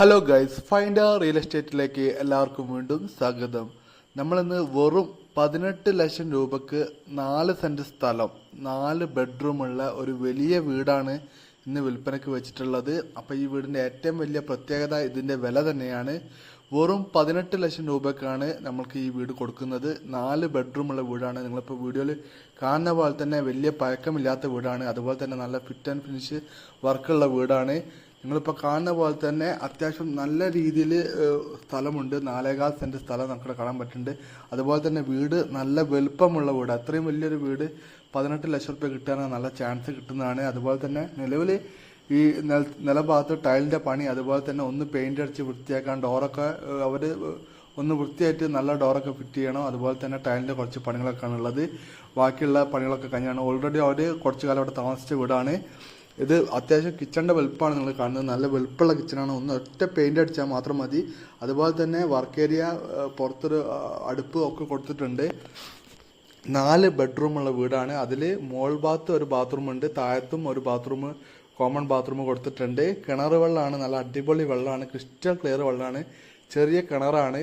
Hello guys find real എസ്റ്റേറ്റിലേക്ക് എല്ലാവർക്കും വീണ്ടും സ്വാഗതം. നമ്മളിന്ന് വെറും പതിനെട്ട് ലക്ഷം രൂപക്ക് നാല് സെന്റ് സ്ഥലം നാല് ബെഡ്റൂമുള്ള ഒരു വലിയ വീടാണ് ഇന്ന് വിൽപ്പനയ്ക്ക് വെച്ചിട്ടുള്ളത്. അപ്പോൾ ഈ വീടിന്റെ ഏറ്റവും വലിയ പ്രത്യേകത ഇതിന്റെ വില തന്നെയാണ്. വെറും പതിനെട്ട് ലക്ഷം രൂപക്കാണ് നമ്മൾക്ക് ഈ വീട് കൊടുക്കുന്നത്. നാല് ബെഡ്റൂമുള്ള വീടാണ്. നിങ്ങളിപ്പോൾ വീഡിയോയിൽ കാണുന്ന പോലെ തന്നെ വലിയ പഴക്കമില്ലാത്ത വീടാണ്. അതുപോലെ തന്നെ നല്ല ഫിറ്റ് ആൻഡ് ഫിനിഷ് വർക്കുള്ള വീടാണ്. നിങ്ങളിപ്പോൾ കാണുന്ന പോലെ തന്നെ അത്യാവശ്യം നല്ല രീതിയിൽ സ്ഥലമുണ്ട്. നാലേകാൽ സെന്റ് സ്ഥലം നമുക്ക് കാണാൻ പറ്റുന്നുണ്ട്. അതുപോലെ തന്നെ വീട് നല്ല വലുപ്പമുള്ള വീട്. അത്രയും വലിയൊരു വീട് പതിനെട്ട് ലക്ഷം റുപ്യ കിട്ടാൻ നല്ല ചാൻസ് കിട്ടുന്നതാണ്. അതുപോലെ തന്നെ നിലവിൽ ഈ നില നിലഭാഗത്ത് ടൈലിന്റെ പണി അതുപോലെ തന്നെ ഒന്ന് പെയിന്റ് അടിച്ച് വൃത്തിയാക്കാൻ ഡോറൊക്കെ അവർ ഒന്ന് വൃത്തിയായിട്ട് നല്ല ഡോറൊക്കെ ഫിറ്റ് ചെയ്യണം. അതുപോലെ തന്നെ ടൈലിന്റെ കുറച്ച് പണികളൊക്കെയാണ് ഉള്ളത് ബാക്കിയുള്ള പണികളൊക്കെ കഴിഞ്ഞാണ്. ഓൾറെഡി അവർ കുറച്ച് കാലം അവിടെ താമസിച്ച വീടാണ്. ഇത് അത്യാവശ്യം കിച്ചണിന്റെ വലുപ്പമാണ് നിങ്ങൾ കാണുന്നത്. നല്ല വലുപ്പമുള്ള കിച്ചണാണ്. ഒന്ന് ഒറ്റ പെയിന്റ് അടിച്ചാൽ മാത്രം മതി. അതുപോലെ തന്നെ വർക്ക് ഏരിയ പുറത്തൊരു അടുപ്പ് ഒക്കെ കൊടുത്തിട്ടുണ്ട്. നാല് ബെഡ്റൂമുള്ള വീടാണ്. അതിൽ മോൾ ഭാഗത്ത് ഒരു ബാത്റൂം ഉണ്ട്. താഴത്തും ഒരു ബാത്റൂം കോമൺ ബാത്റൂം കൊടുത്തിട്ടുണ്ട്. കിണർ വെള്ളമാണ്. നല്ല അടിപൊളി വെള്ളമാണ്. ക്രിസ്റ്റൽ ക്ലിയർ വെള്ളമാണ്. ചെറിയ കിണറാണ്.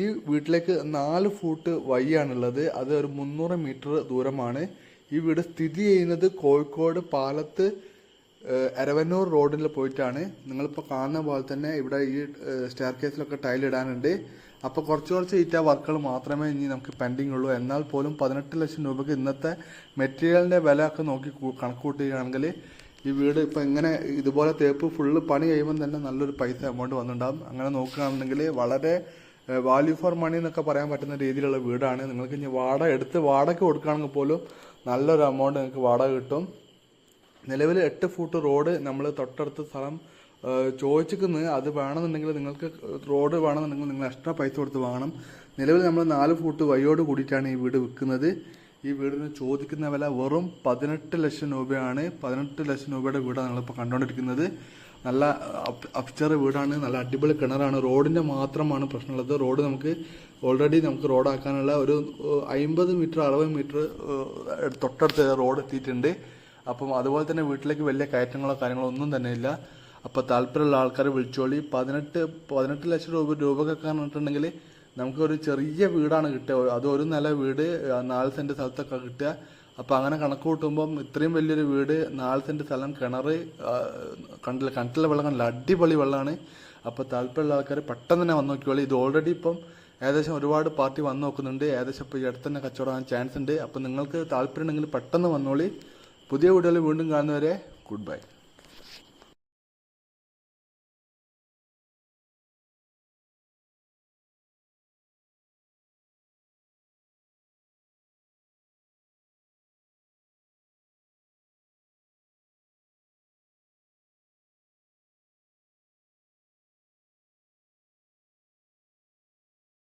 ഈ വീട്ടിലേക്ക് നാല് ഫൂട്ട് വഴിയാണുള്ളത്. അത് ഒരു മുന്നൂറ് മീറ്റർ ദൂരമാണ്. ഈ വീട് സ്ഥിതി ചെയ്യുന്നത് കോഴിക്കോട് പാലത്ത് എരവന്നൂർ റോഡിൽ പോയിട്ടാണ്. നിങ്ങളിപ്പോൾ കാണുന്ന പോലെ തന്നെ ഇവിടെ ഈ സ്റ്റെയർ കേസിലൊക്കെ ടൈൽ ഇടാനുണ്ട്. അപ്പോൾ കുറച്ച് കുറച്ച് ഈറ്റ വർക്കുകൾ മാത്രമേ ഇനി നമുക്ക് പെൻഡിങ് ഉള്ളൂ. എന്നാൽ പോലും പതിനെട്ട് ലക്ഷം രൂപയ്ക്ക് ഇന്നത്തെ മെറ്റീരിയലിന്റെ വില ഒക്കെ നോക്കി കണക്ക് കൂട്ടുകയാണെങ്കിൽ ഈ വീട് ഇപ്പോൾ ഇങ്ങനെ ഇതുപോലെ തേപ്പ് ഫുള്ള് പണി കഴിയുമ്പം തന്നെ നല്ലൊരു പൈസ എമൗണ്ട് വന്നിട്ടുണ്ടാകും അങ്ങനെ നോക്കുകയാണെന്നുണ്ടെങ്കിൽ വളരെ വാല്യൂ ഫോർ മണി എന്നൊക്കെ പറയാൻ പറ്റുന്ന രീതിയിലുള്ള വീടാണ്. നിങ്ങൾക്ക് ഇനി വാടക എടുത്ത് വാടക കൊടുക്കുകയാണെങ്കിൽ പോലും നല്ലൊരു എമൗണ്ട് നിങ്ങൾക്ക് വാടക കിട്ടും. നിലവിൽ എട്ട് ഫൂട്ട് റോഡ് നമ്മൾ തൊട്ടടുത്ത സ്ഥലം ചോദിച്ചിരിക്കുന്നത് അത് വേണമെന്നുണ്ടെങ്കിൽ നിങ്ങൾക്ക് റോഡ് വേണമെന്നുണ്ടെങ്കിൽ നിങ്ങൾ എക്സ്ട്രാ പൈസ കൊടുത്ത് വാങ്ങണം. നിലവിൽ നമ്മൾ നാല് ഫൂട്ട് വയ്യോട് കൂടിയിട്ടാണ് ഈ വീട് വിൽക്കുന്നത്. ഈ വീടിന് ചോദിക്കുന്ന വില വെറും പതിനെട്ട് ലക്ഷം രൂപയാണ്. പതിനെട്ട് ലക്ഷം രൂപയുടെ വീടാണ് നിങ്ങളിപ്പോൾ കണ്ടുകൊണ്ടിരിക്കുന്നത്. നല്ല അപ്ചർ വീടാണ്. നല്ല അടിപൊളി കിണറാണ്. റോഡിന്റെ മാത്രമാണ് പ്രശ്നമുള്ളത്. റോഡ് നമുക്ക് ഓൾറെഡി നമുക്ക് റോഡാക്കാനുള്ള ഒരു അമ്പത് മീറ്റർ അറുപത് മീറ്റർ തൊട്ടടുത്ത് റോഡ് എത്തിയിട്ടുണ്ട്. അപ്പം അതുപോലെ തന്നെ വീട്ടിലേക്ക് വലിയ കയറ്റങ്ങളോ കാര്യങ്ങളോ ഒന്നും തന്നെ ഇല്ല. അപ്പോൾ താല്പര്യമുള്ള ആൾക്കാർ വിളിച്ചോളി. പതിനെട്ട് പതിനെട്ട് ലക്ഷം രൂപ രൂപക്കൊക്കെ പറഞ്ഞിട്ടുണ്ടെങ്കിൽ നമുക്കൊരു ചെറിയ വീടാണ് കിട്ടുക. അത് ഒരു നില വീട് നാല് സെന്റ് സ്ഥലത്തൊക്കെ കിട്ടുക. അപ്പോൾ അങ്ങനെ കണക്ക് കൂട്ടുമ്പം ഇത്രയും വലിയൊരു വീട് നാല് സെന്റ് സ്ഥലം കിണർ കണ്ടില്ല കിണറ്റിലെ വെള്ളം കണ്ടില്ല അടിപൊളി വെള്ളമാണ്. അപ്പോൾ താല്പര്യമുള്ള ആൾക്കാർ പെട്ടെന്ന് തന്നെ വന്ന് നോക്കിയോളി ഇത് ഓൾറെഡി ഇപ്പം ഏകദേശം ഒരുപാട് പാർട്ടി വന്ന് നോക്കുന്നുണ്ട്. ഏകദേശം ഇപ്പോൾ ഈ അടുത്ത് തന്നെ കച്ചവടം ചാൻസ് ഉണ്ട്. അപ്പോൾ നിങ്ങൾക്ക് താല്പര്യം ഉണ്ടെങ്കിൽ പെട്ടെന്ന് വന്നോളി. പുതിയ വീഡിയോയിൽ വീണ്ടും കാണുന്നവരെ ഗുഡ് ബൈ.